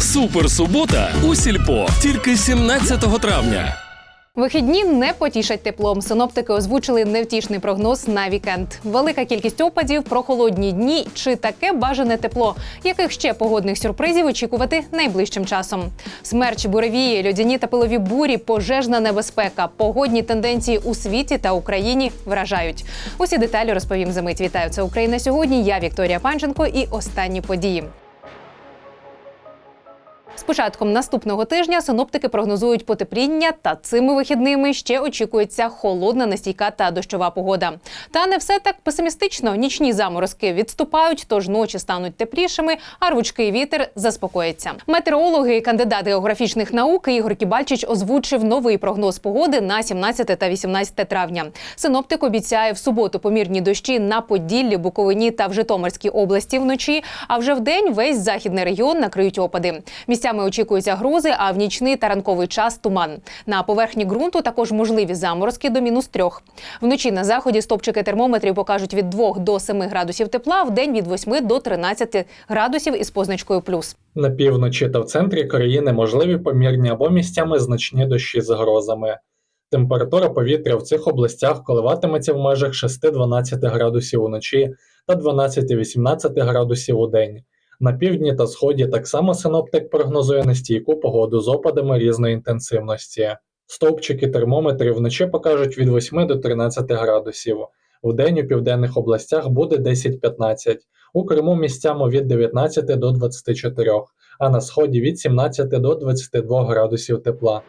Суперсубота у сільпо тільки 17 травня. Вихідні не потішать теплом. Синоптики озвучили невтішний прогноз на вікенд. Велика кількість опадів, прохолодні дні чи таке бажане тепло. Яких ще погодних сюрпризів очікувати найближчим часом? Смерч, буревії, льодяні та пилові бурі, пожежна небезпека, погодні тенденції у світі та Україні вражають. Усі деталі розповім за мить. Вітаю це Україна сьогодні. Я Вікторія Панченко і останні події. З початком наступного тижня синоптики прогнозують потепління, та цими вихідними ще очікується холодна, нестійка та дощова погода. Та не все так песимістично. Нічні заморозки відступають, тож ночі стануть теплішими, а рвучкий вітер заспокоїться. Метеорологи і кандидат географічних наук Ігор Кібальчич озвучив новий прогноз погоди на 17 та 18 травня. Синоптик обіцяє в суботу помірні дощі на Поділлі, Буковині та в Житомирській області вночі. А вже в день весь західний регіон накриють опади. Місцями очікуються грози, а в нічний та ранковий час туман. На поверхні ґрунту також можливі заморозки до мінус трьох. Вночі на заході стопчики термометрів покажуть від 2 до 7 градусів тепла, в день від 8 до 13 градусів із позначкою плюс. На півночі та в центрі країни можливі помірні або місцями значні дощі з грозами. Температура повітря в цих областях коливатиметься в межах 6-12 градусів уночі та 12-18 градусів у день. На півдні та сході так само синоптик прогнозує нестійку погоду з опадами різної інтенсивності. Стовпчики термометрів вночі покажуть від 8 до 13 градусів. Вдень у південних областях буде 10-15, у Криму місцями від 19 до 24, а на сході від 17 до 22 градусів тепла.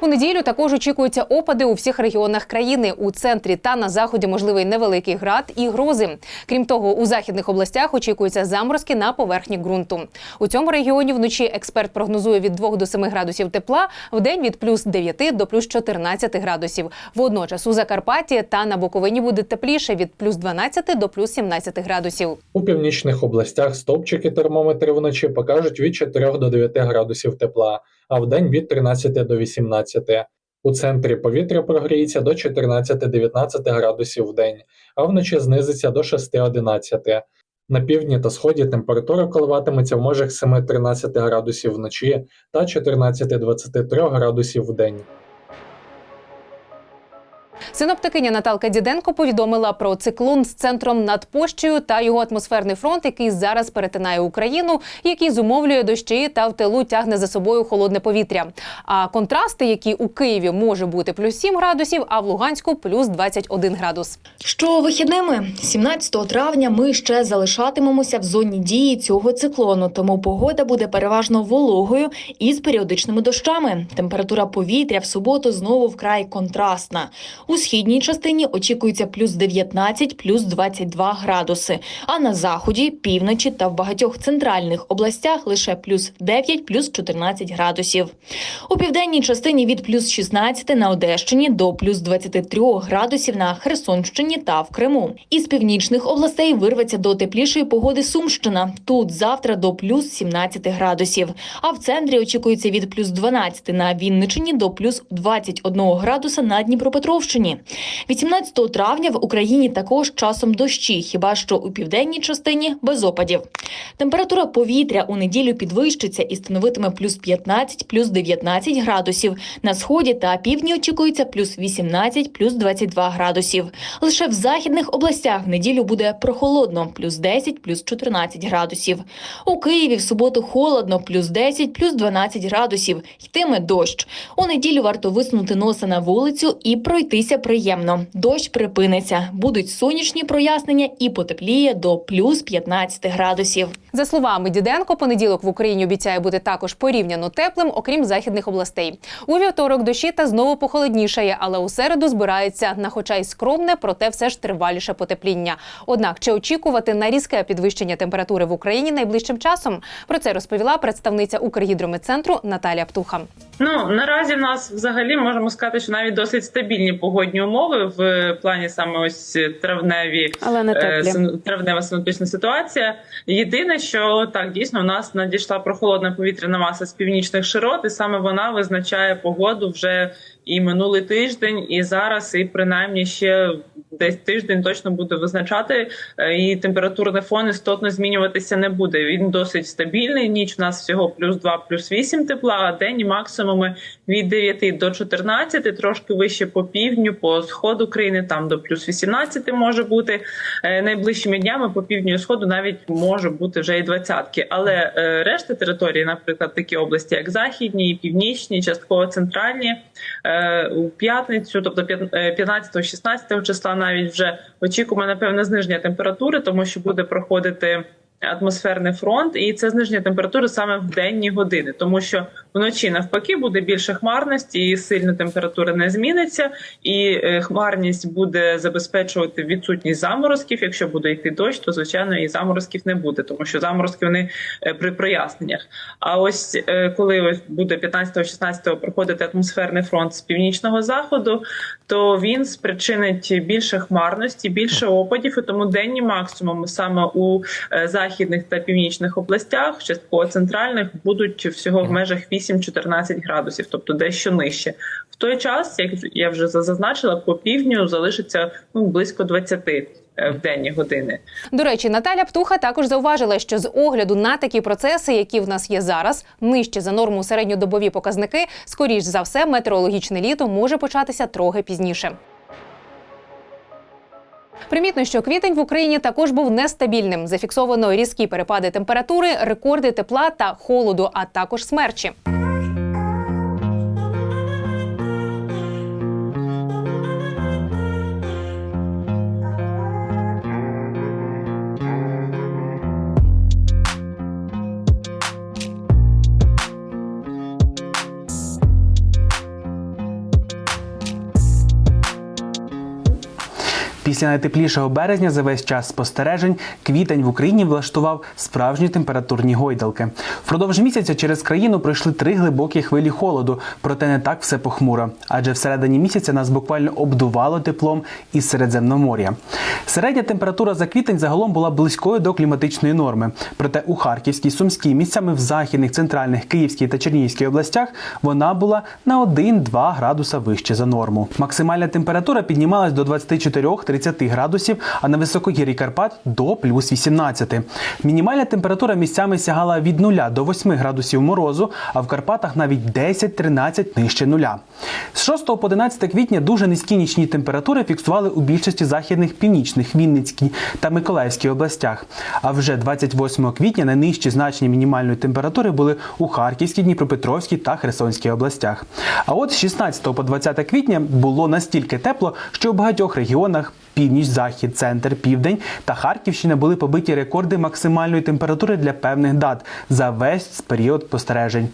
У неділю також очікуються опади у всіх регіонах країни. У центрі та на заході можливий невеликий град і грози. Крім того, у західних областях очікуються заморозки на поверхні ґрунту. У цьому регіоні вночі експерт прогнозує від 2 до 7 градусів тепла, в день від плюс 9 до плюс 14 градусів. Водночас у Закарпатті та на Буковині буде тепліше від плюс 12 до плюс 17 градусів. У північних областях стовпчики термометрів вночі покажуть від 4 до 9 градусів тепла, а вдень від 13 до 18. У центрі повітря прогріється до 14-19 градусів в день, а вночі знизиться до 6-11. На півдні та сході температура коливатиметься в межах 7-13 градусів вночі та 14-23 градусів в день. Синоптикиня Наталка Діденко повідомила про циклон з центром над Польщею та його атмосферний фронт, який зараз перетинає Україну, який зумовлює дощі та в тилу тягне за собою холодне повітря. А контрасти, які у Києві може бути плюс 7 градусів, а в Луганську плюс 21 градус. Що вихідними 17 травня ми ще залишатимемося в зоні дії цього циклону, тому погода буде переважно вологою і з періодичними дощами. Температура повітря в суботу знову вкрай контрастна. У східній частині очікується плюс 19, плюс 22 градуси. А на заході, півночі та в багатьох центральних областях лише плюс 9, плюс 14 градусів. У південній частині від плюс 16 на Одещині до плюс 23 градусів на Херсонщині та в Криму. Із північних областей вирветься до теплішої погоди Сумщина. Тут завтра до плюс 17 градусів. А в центрі очікується від плюс 12 на Вінничині до плюс 21 градуса на Дніпропетровщині. 18 травня в Україні також часом дощі, хіба що у південній частині без опадів. Температура повітря у неділю підвищиться і становитиме плюс 15, плюс 19 градусів. На сході та півдні очікується плюс 18, плюс 22 градусів. Лише в західних областях в неділю буде прохолодно, плюс 10, плюс 14 градусів. У Києві в суботу холодно, плюс 10, плюс 12 градусів. Йтиме дощ. У неділю варто висунути носа на вулицю і пройтися приємно. Дощ припиниться. Будуть сонячні прояснення і потепліє до плюс 15 градусів. За словами Діденко, понеділок в Україні обіцяє бути також порівняно теплим, окрім західних областей. У вівторок дощі та знову похолоднішає, але у середу збирається на, хоча й скромне, проте все ж триваліше потепління. Однак чи очікувати на різке підвищення температури в Україні найближчим часом? Про це розповіла представниця Укргідрометцентру Наталія Птуха. Ну наразі в нас взагалі можемо сказати, що навіть досить стабільні погодні умови в плані саме ось травневі, Але не теплі. е, травнева синоптична ситуація. Єдине, що так дійсно у нас надійшла прохолодна повітряна маса з північних широт, і саме вона визначає погоду вже і минулий тиждень, і зараз, і принаймні ще десь тиждень точно буде визначати, е, і температурний фон істотно змінюватися не буде. Він досить стабільний. Ніч у нас всього плюс 2, плюс 8 тепла, а день максимуми від 9 до 14, трошки вище по півдню, по сходу країни, там до плюс 18 може бути. Е, Найближчими днями по півдню і сходу навіть може бути вже і двадцятки. Але е, решта території, наприклад, такі області, як західні, північні, частково центральні, у п'ятницю, тобто 15-16 числа, навіть вже очікуємо напевне зниження температури, тому що буде проходити. Атмосферний фронт, і це зниження температури саме в денні години, тому що вночі навпаки буде більше хмарності, і сильно температура не зміниться, і е, хмарність буде забезпечувати відсутність заморозків. Якщо буде йти дощ, то звичайно і заморозків не буде, тому що заморозки вони е, при проясненнях. А ось е, коли буде 15-16 проходити атмосферний фронт з північного заходу, то він спричинить більше хмарності, більше опадів, і тому денні максимуми саме у е, західних та північних областях, частково центральних, будуть всього в межах 8-14 градусів, тобто дещо нижче. В той час, як я вже зазначила, по півдню залишиться ну близько 20 е, в денні години. До речі, Наталя Птуха також зауважила, що з огляду на такі процеси, які в нас є зараз, нижче за норму середньодобові показники, скоріш за все, метеорологічне літо може початися трохи пізніше. Примітно, що квітень в Україні також був нестабільним. Зафіксовано різкі перепади температури, рекорди тепла та холоду, а також смерчі. Після найтеплішого березня за весь час спостережень квітень в Україні влаштував справжні температурні гойдалки. Впродовж місяця через країну пройшли три глибокі хвилі холоду, проте не так все похмуро. Адже всередині місяця нас буквально обдувало теплом із Середземномор'я. Середня температура за квітень загалом була близькою до кліматичної норми. Проте у Харківській, Сумській, місцями в західних, центральних, Київській та Чернігівській областях вона була на 1-2 градуса вище за норму. Максимальна температура піднімалась до 24-30 градусів, а на високогір'ї Карпат до плюс 18. Мінімальна температура місцями сягала від 0 до 8 градусів морозу, а в Карпатах навіть 10-13 нижче нуля. З 6 по 11 квітня дуже низькі нічні температури фіксували у більшості західних, північних, Вінницькій та Миколаївській областях. А вже 28 квітня найнижчі значення мінімальної температури були у Харківській, Дніпропетровській та Херсонській областях. А от з 16 по 20 квітня було настільки тепло, що у багатьох регіонах північ, захід, центр, південь та Харківщина були побиті рекорди максимальної температури для певних дат за весь період спостережень.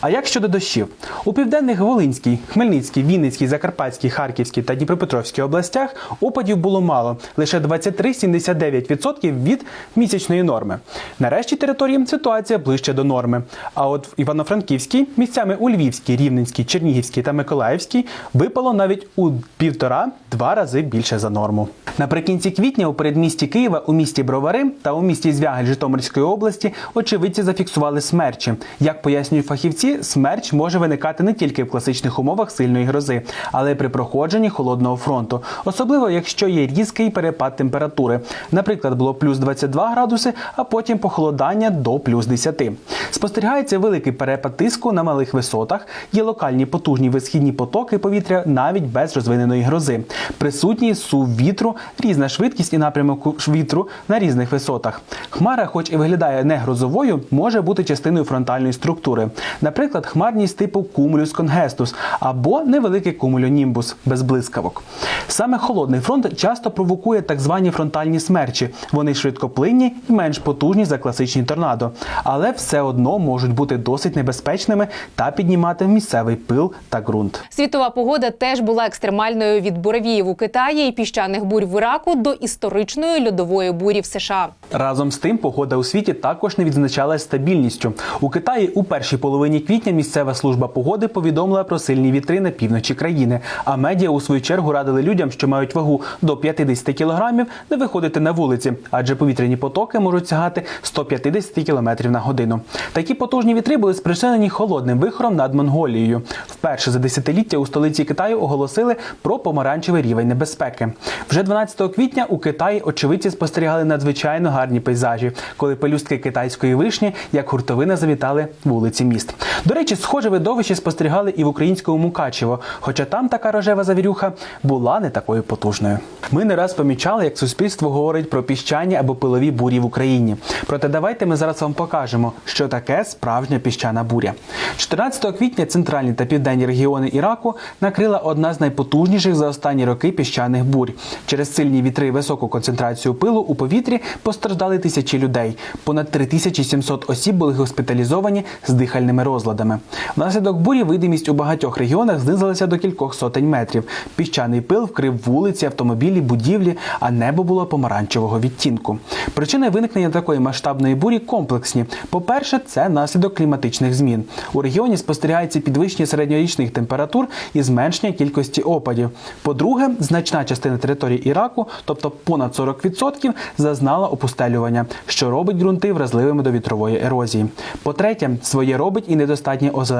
А як щодо дощів? У південних Волинській, Хмельницькій, Вінницькій, Закарпатській, Харківській та Дніпропетровській областях опадів було мало лише 23-79% від місячної норми. На решті території ситуація ближче до норми. А от в Івано-Франківській, місцями у Львівській, Рівненській, Чернігівській та Миколаївській випало навіть у півтора-два рази більше за норму. Наприкінці квітня у передмісті Києва, у місті Бровари та у місті Звягель Житомирської області очевидці зафіксували смерчі. Як пояснюють фахівці, смерч може виникати не тільки в класичних умовах сильної грози, але й при проходженні холодного фронту, особливо якщо є різкий перепад температури. Наприклад, було плюс 22 градуси, а потім похолодання до плюс 10. Спостерігається великий перепад тиску на малих висотах, є локальні потужні висхідні потоки повітря навіть без розвиненої грози. Присутній сув вітру, різна швидкість і напрямок вітру на різних висотах. Хмара, хоч і виглядає не грозовою, може бути частиною фронтальної структури. Наприклад, хмарність типу cumulus congestus або невеликий cumulonimbus без блискавок. Саме холодний фронт часто провокує так звані фронтальні смерчі. Вони швидкоплинні і менш потужні за класичні торнадо, але все одно можуть бути досить небезпечними та піднімати місцевий пил та ґрунт. Світова погода теж була екстремальною від буревіїв у Китаї і піщаних піщаних бурь в Іраку до історичної льодової бурі в США. Разом з тим, погода у світі також не відзначалась стабільністю. У Китаї у першій половині квітня місцева служба погоди повідомила про сильні вітри на півночі країни. А медіа у свою чергу радили людям, що мають вагу до 50 кілограмів, не виходити на вулиці, адже повітряні потоки можуть сягати 150 кілометрів на годину. Такі потужні вітри були спричинені холодним вихором над Монголією. Вперше за десятиліття у столиці Китаю оголосили про помаранчевий рівень небезпеки. Вже 12 квітня у Китаї очевидці спостерігали надзвичайно гарні пейзажі, коли пелюстки китайської вишні як гуртовина завітали вулиці міст. До речі, схоже видовище спостерігали і в українському Мукачево, хоча там така рожева завірюха була не такою потужною. Ми не раз помічали, як суспільство говорить про піщані або пилові бурі в Україні. Проте давайте ми зараз вам покажемо, що таке справжня піщана буря. 14 квітня центральні та південні регіони Іраку накрила одна з найпотужніших за останні роки піщаних бурь. Через сильні вітри і високу концентрацію пилу у повітрі постраждали тисячі людей. Понад 3700 осіб були госпіталізовані з дихальними розладами. Внаслідок бурі видимість у багатьох регіонах знизилася до кількох сотень метрів. Піщаний пил вкрив вулиці, автомобілі, будівлі, а небо було помаранчевого відтінку. Причини виникнення такої масштабної бурі комплексні. По-перше, це наслідок кліматичних змін. У регіоні спостерігається підвищення середньорічних температур і зменшення кількості опадів. По-друге, значна частина території Іраку, тобто понад 40%, зазнала опустелювання, що робить ґрунти вразливими до вітрової ерозії. По-третє, своє робить і недостатнє озеленення,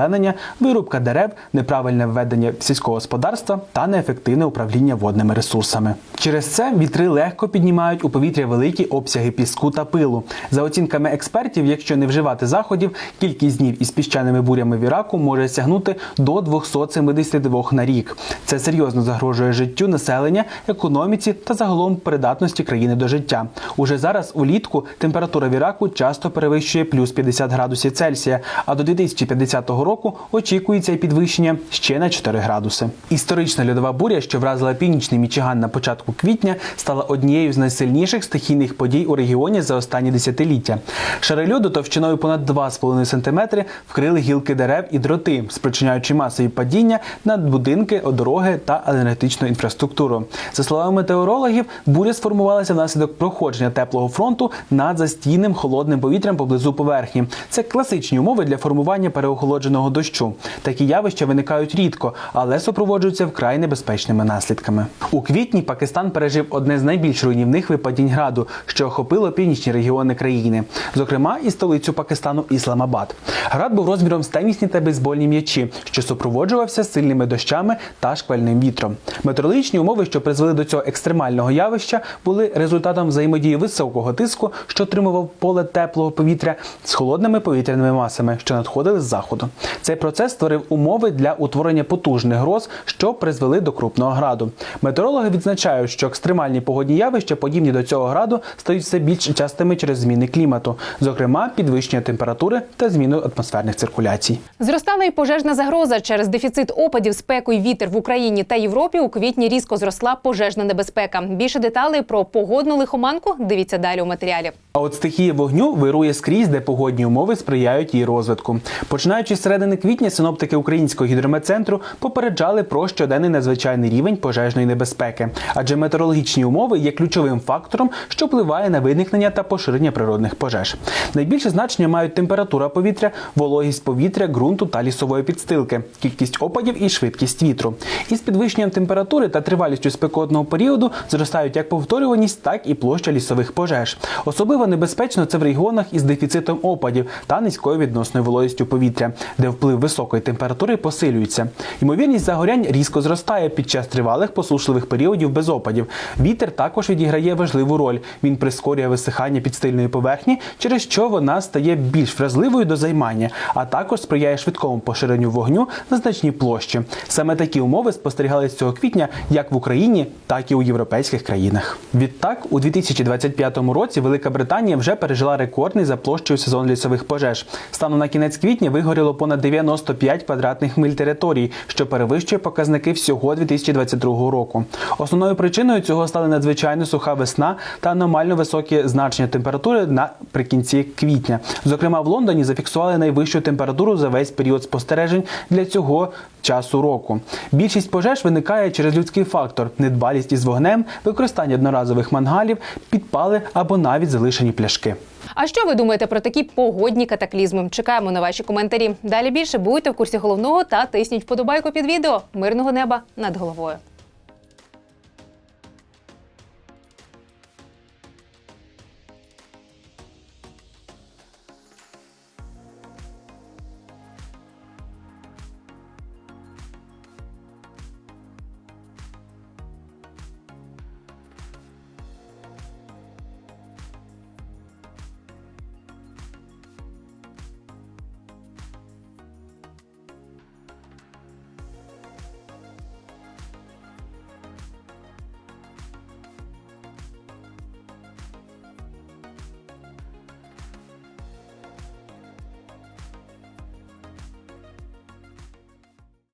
вирубка дерев, неправильне введення сільського господарства та неефективне управління водними ресурсами. Через це вітри легко піднімають у повітря великі обсяги піску та пилу. За оцінками експертів, якщо не вживати заходів, кількість днів із піщаними бурями в Іраку може сягнути до 272 на рік. Це серйозно загрожує життю населення, економіці та загалом придатності країни до життя. Уже зараз улітку температура в Іраку часто перевищує плюс 50 градусів Цельсія, а до 2050 року очікується і підвищення ще на 4 градуси. Історична льодова буря, що вразила північний Мічиган на початку квітня, стала однією з найсильніших стихійних подій у регіоні за останні десятиліття. Шари льоду товщиною понад 2,5 см вкрили гілки дерев і дроти, спричиняючи масові падіння на будинки, дороги та енергетичну інфраструктуру. За словами метеорологів, буря сформувалася внаслідок проходження теплого фронту над застійним холодним повітрям поблизу поверхні. Це класичні умови для формування переохолодженого дощу. Такі явища виникають рідко, але супроводжуються вкрай небезпечними наслідками. У квітні Пакистан пережив одне з найбільш руйнівних випадінь граду, що охопило північні регіони країни, зокрема і столицю Пакистану Ісламабад. Град був розміром з тенісні та бейсбольні м'ячі, що супроводжувався сильними дощами та шквальним вітром. Метеорологічні умови, що призвели до цього екстремального явища, були результатом взаємодії високого тиску, що отримував поле теплого повітря з холодними повітряними масами, що надходили з заходу. Цей процес створив умови для утворення потужних гроз, що призвели до крупного граду. Метеорологи відзначають, що екстремальні погодні явища, подібні до цього граду, стають все більш частими через зміни клімату, зокрема підвищення температури та зміну атмосферних циркуляцій. Зростала й пожежна загроза через дефіцит опадів, спеку й вітер в Україні та Європі. У квітні різко зросла пожежна небезпека. Більше деталей про погодну лихоманку дивіться далі у матеріалі. А от стихія вогню вирує скрізь, де погодні умови сприяють її розвитку. Починаючи з середини квітня, синоптики Українського гідрометцентру попереджали про щоденний надзвичайний рівень пожежної небезпеки, адже метеорологічні умови є ключовим фактором, що впливає на виникнення та поширення природних пожеж. Найбільше значення мають температура повітря, вологість повітря, ґрунту та лісової підстилки, кількість опадів і швидкість вітру. Із підвищенням температури та тривалістю спекотного періоду зростають як повторюваність, так і площа лісових пожеж. Особливо небезпечно це в регіонах із дефіцитом опадів та низькою відносною вологістю повітря, де вплив високої температури посилюється. Ймовірність загорянь різко зростає під час тривалих посушливих періодів без опадів. Вітер також відіграє важливу роль. Він прискорює висихання підстильної поверхні, через що вона стає більш вразливою до займання, а також сприяє швидкому поширенню вогню на значній площі. Саме такі умови спостерігалися цього квітня як в Україні, так і у європейських країнах. Відтак, у 2025 році Велика Британія вже пережила рекордний за площею сезон лісових пожеж. Станом на кінець квітня вигоріло понад 95 квадратних миль територій, що перевищує показники всього 2022 року. Основною причиною цього стали надзвичайно суха весна та аномально високі значення температури наприкінці квітня. Зокрема, в Лондоні зафіксували найвищу температуру за весь період спостережень для цього часу року. Більшість пожеж виникає через людський фактор, недбалість із вогнем, використання одноразових мангалів, підпали або навіть залишені пляшки. А що ви думаєте про такі погодні катаклізми? Чекаємо на ваші коментарі. Далі більше будьте в курсі головного та тисніть вподобайку під відео. Мирного неба над головою.